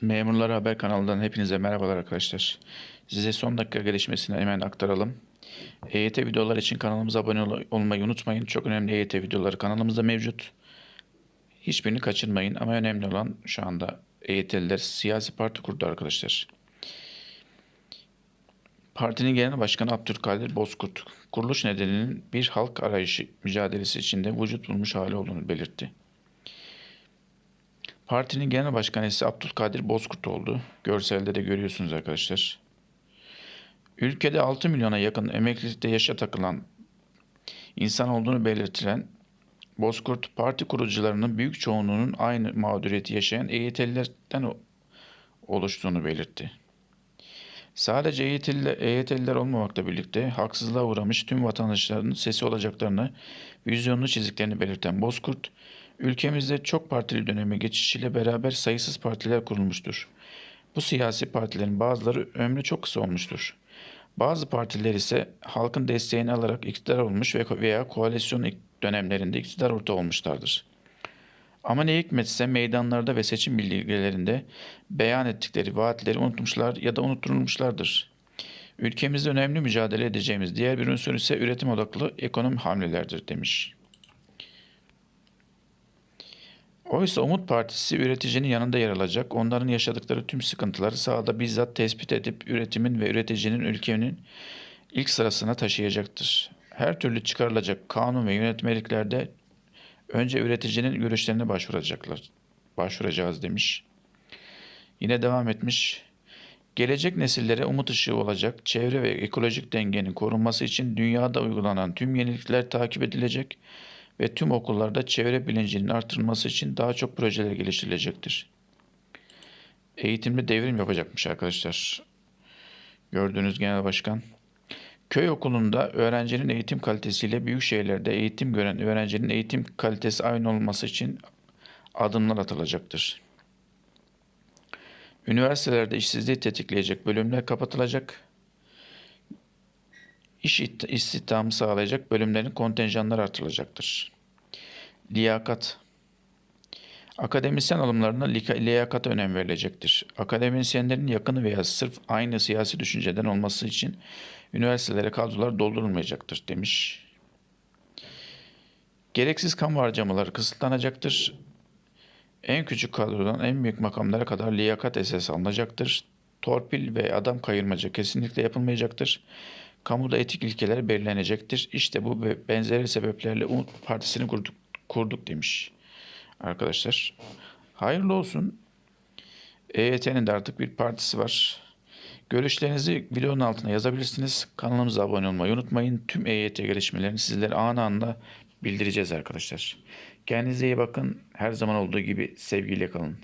Memurlar Haber kanalından hepinize merhabalar arkadaşlar. Size son dakika gelişmesini hemen aktaralım. EYT videolar için kanalımıza abone ol- olmayı unutmayın. Çok önemli EYT videoları kanalımızda mevcut. Hiçbirini kaçırmayın ama önemli olan şu anda EYT'liler siyasi parti kurdu arkadaşlar. Partinin genel başkanı Abdülkadir Bozkurt, kuruluş nedeninin bir halk arayışı mücadelesi içinde vücut bulmuş hali olduğunu belirtti. Partinin genel başkanı ise Abdülkadir Bozkurt oldu. Görselde de görüyorsunuz arkadaşlar. Ülkede 6 milyona yakın emeklilikte yaşa takılan insan olduğunu belirtilen Bozkurt, parti kurucularının büyük çoğunluğunun aynı mağduriyeti yaşayan EYT'lilerden oluştuğunu belirtti. Sadece EYT'liler, EYT'liler olmamakla birlikte haksızlığa uğramış tüm vatandaşların sesi olacaklarını, vizyonunu çizdiklerini belirten Bozkurt, ülkemizde çok partili döneme geçişiyle beraber sayısız partiler kurulmuştur. Bu siyasi partilerin bazıları ömrü çok kısa olmuştur. Bazı partiler ise halkın desteğini alarak iktidar olmuş ve veya koalisyon dönemlerinde iktidar ortağı olmuşlardır. Ama ne hikmetse meydanlarda ve seçim bildirgelerinde beyan ettikleri vaatleri unutmuşlar ya da unutturulmuşlardır. Ülkemizde önemli mücadele edeceğimiz diğer bir unsur ise üretim odaklı ekonomi hamlelerdir demiş. Oysa Umut Partisi üreticinin yanında yer alacak, onların yaşadıkları tüm sıkıntıları sahada bizzat tespit edip üretimin ve üreticinin ülkenin ilk sırasına taşıyacaktır. Her türlü çıkarılacak kanun ve yönetmeliklerde önce üreticinin görüşlerine başvuracaklar. Başvuracağız demiş. Yine devam etmiş. Gelecek nesillere umut ışığı olacak, çevre ve ekolojik dengenin korunması için dünyada uygulanan tüm yenilikler takip edilecek ve tüm okullarda çevre bilincinin artırılması için daha çok projeler geliştirilecektir. Eğitimde devrim yapacakmış arkadaşlar. Gördüğünüz genel başkan. Köy okulunda öğrencinin eğitim kalitesiyle büyük şehirlerde eğitim gören öğrencinin eğitim kalitesi aynı olması için adımlar atılacaktır. Üniversitelerde işsizliği tetikleyecek bölümler kapatılacak. İş istihdamı sağlayacak bölümlerin kontenjanları artırılacaktır. Liyakat Akademisyen alımlarına liyakata önem verilecektir. Akademisyenlerin yakını veya sırf aynı siyasi düşünceden olması için üniversitelere kadrolar doldurulmayacaktır demiş. Gereksiz kamu harcamaları kısıtlanacaktır. En küçük kadrodan en büyük makamlara kadar liyakat esas alınacaktır. Torpil ve adam kayırmaca kesinlikle yapılmayacaktır. Kamuda etik ilkeler belirlenecektir. İşte bu benzeri sebeplerle Umut Partisi'ni kurduk, kurduk demiş arkadaşlar. Hayırlı olsun. EYT'nin de artık bir partisi var. Görüşlerinizi videonun altına yazabilirsiniz. Kanalımıza abone olmayı unutmayın. Tüm EYT gelişmelerini sizlere anı anla bildireceğiz arkadaşlar. Kendinize iyi bakın. Her zaman olduğu gibi sevgiyle kalın.